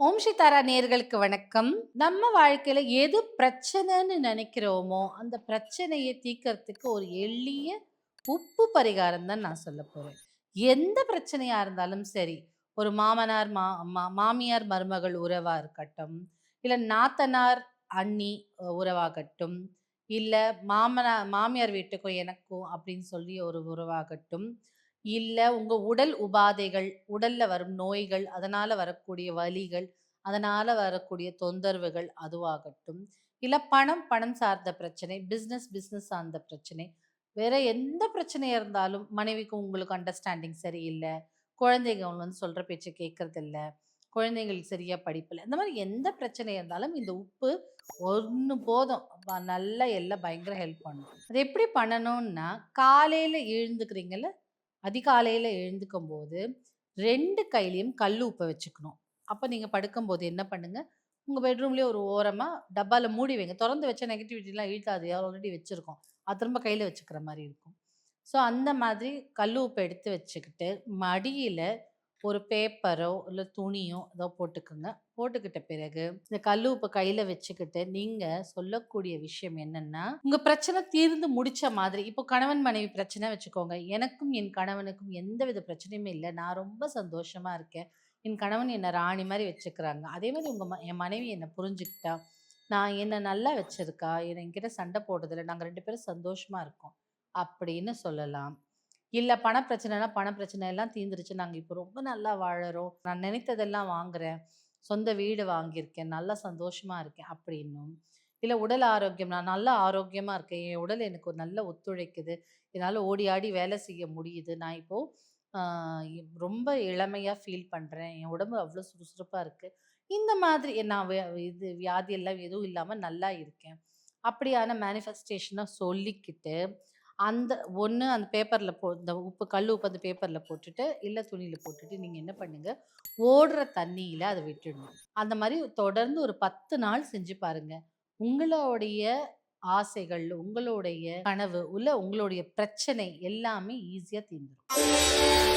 ஓம் தாரா நேர்களுக்கு வணக்கம். நம்ம வாழ்க்கையில எது பிரச்சனைன்னு நினைக்கிறோமோ அந்த பிரச்சனையை தீக்கிறதுக்கு ஒரு எளிய உப்பு பரிகாரம் தான் நான் சொல்ல போறேன். எந்த பிரச்சனையா இருந்தாலும் சரி ஒரு மாமனார் மா மா- மாமியார் மருமகள் உறவா இருக்கட்டும் இல்ல நாத்தனார் அண்ணி உறவாகட்டும் இல்ல மாமனார் மாமியார் வீட்டுக்கும் எனக்கும் அப்படின்னு சொல்லி ஒரு உறவாகட்டும் இல்லை உங்கள் உடல் உபாதைகள், உடலில் வரும் நோய்கள், அதனால் வரக்கூடிய வலிகள், அதனால் வரக்கூடிய தொந்தரவுகள் அதுவாகட்டும். இல்லை பணம், பணம் சார்ந்த பிரச்சனை, பிஸ்னஸ் பிஸ்னஸ் சார்ந்த பிரச்சனை. வேற எந்த பிரச்சனையாக இருந்தாலும் மனைவிக்கும் உங்களுக்கு அண்டர்ஸ்டாண்டிங் சரியில்லை குழந்தைங்க வந்து சொல்கிற பேச்சை கேட்கறதில்ல. குழந்தைங்களுக்கு சரியாக படிப்பில்லை இந்த மாதிரி எந்த பிரச்சனை இருந்தாலும் இந்த உப்பு ஒன்று போதும். நல்லா எல்லாம் பயங்கர ஹெல்ப் பண்ணும். அது எப்படி பண்ணணும்னா, காலையில் எழுந்துக்கிறீங்கல்ல அதிகாலையில் எழுந்துக்கும் போது ரெண்டு கையிலையும் கல் உப்ப வச்சுக்கணும். அப்போ நீங்கள் படுக்கும்போது என்ன பண்ணுங்கள் உங்கள் பெட்ரூம்லேயே ஒரு ஓரமாக டப்பாவில் மூடி வைங்க. திறந்து வச்ச நெகட்டிவிட்டிலாம் இழுத்தாது ஆல்ரெடி வச்சுருக்கோம் அது திரும்ப கையில் வச்சுக்கிற மாதிரி இருக்கும். ஸோ அந்த மாதிரி கல் உப்பை எடுத்து வச்சுக்கிட்டு, மடியில் ஒரு பேப்பரோ, இல்லை துணியோ ஏதோ போட்டுக்குங்க. போட்டுக்கிட்ட பிறகு, இந்த கல் உப்ப கையில வச்சுக்கிட்டு, நீங்க சொல்லக்கூடிய விஷயம் என்னன்னா, உங்க பிரச்சனை தீர்ந்து முடிச்ச மாதிரி இப்போ கணவன் மனைவி பிரச்சனை வச்சுக்கோங்க. எனக்கும் என் கணவனுக்கும் எந்த வித பிரச்சனையுமே இல்லை நான் ரொம்ப சந்தோஷமா இருக்கேன். என் கணவன் என்னை ராணி மாதிரி வச்சுக்கிறாங்க. அதே மாதிரி உங்கள் ம என் மனைவி என்னை புரிஞ்சுக்கிட்டா, நான் என்னை நல்லா வச்சிருக்கா, என்ன என்கிட்ட சண்டை போடுறதில்ல. நாங்கள் ரெண்டு பேரும் சந்தோஷமாக இருக்கோம். அப்படின்னு சொல்லலாம். இல்லை பணப்பிரச்சனைனா பணப்பிரச்சனை எல்லாம் தீர்ந்துருச்சு. நாங்கள் இப்போ ரொம்ப நல்லா வாழறோம். நான் நினைத்ததெல்லாம் வாங்குறேன். சொந்த வீடு வாங்கியிருக்கேன். நல்லா சந்தோஷமாக இருக்கேன் அப்படின்னும். இல்லை உடல் ஆரோக்கியம் நான் நல்லா ஆரோக்கியமாக இருக்கேன். என் உடல் எனக்கு ஒரு நல்ல ஒத்துழைக்குது. என்னால் ஓடி ஆடி வேலை செய்ய முடியுது. நான் இப்போது ரொம்ப இளமையாக ஃபீல் பண்ணுறேன் என் உடம்பு அவ்வளோ சுறுசுறுப்பாக இருக்குது இந்த மாதிரி நான் இது வியாதி எல்லாம் எதுவும் இல்லாமல் நல்லா இருக்கேன். அப்படியான மேனிஃபெஸ்டேஷனை சொல்லிக்கிட்டு, அந்த ஒன்று அந்த பேப்பரில் போ இந்த உப்பு கல் உப்பு அந்த பேப்பரில் போட்டுட்டு, இல்லை துணியில் போட்டுட்டு நீங்கள் என்ன பண்ணுங்க, ஓடுற தண்ணியில் அதை விட்டுடணும். அந்த மாதிரி தொடர்ந்து ஒரு 10 நாள் செஞ்சு பாருங்க. உங்களுடைய ஆசைகள், உங்களுடைய கனவு, உள்ள உங்களுடைய பிரச்சனை எல்லாமே ஈஸியாக தீர்ந்துடும்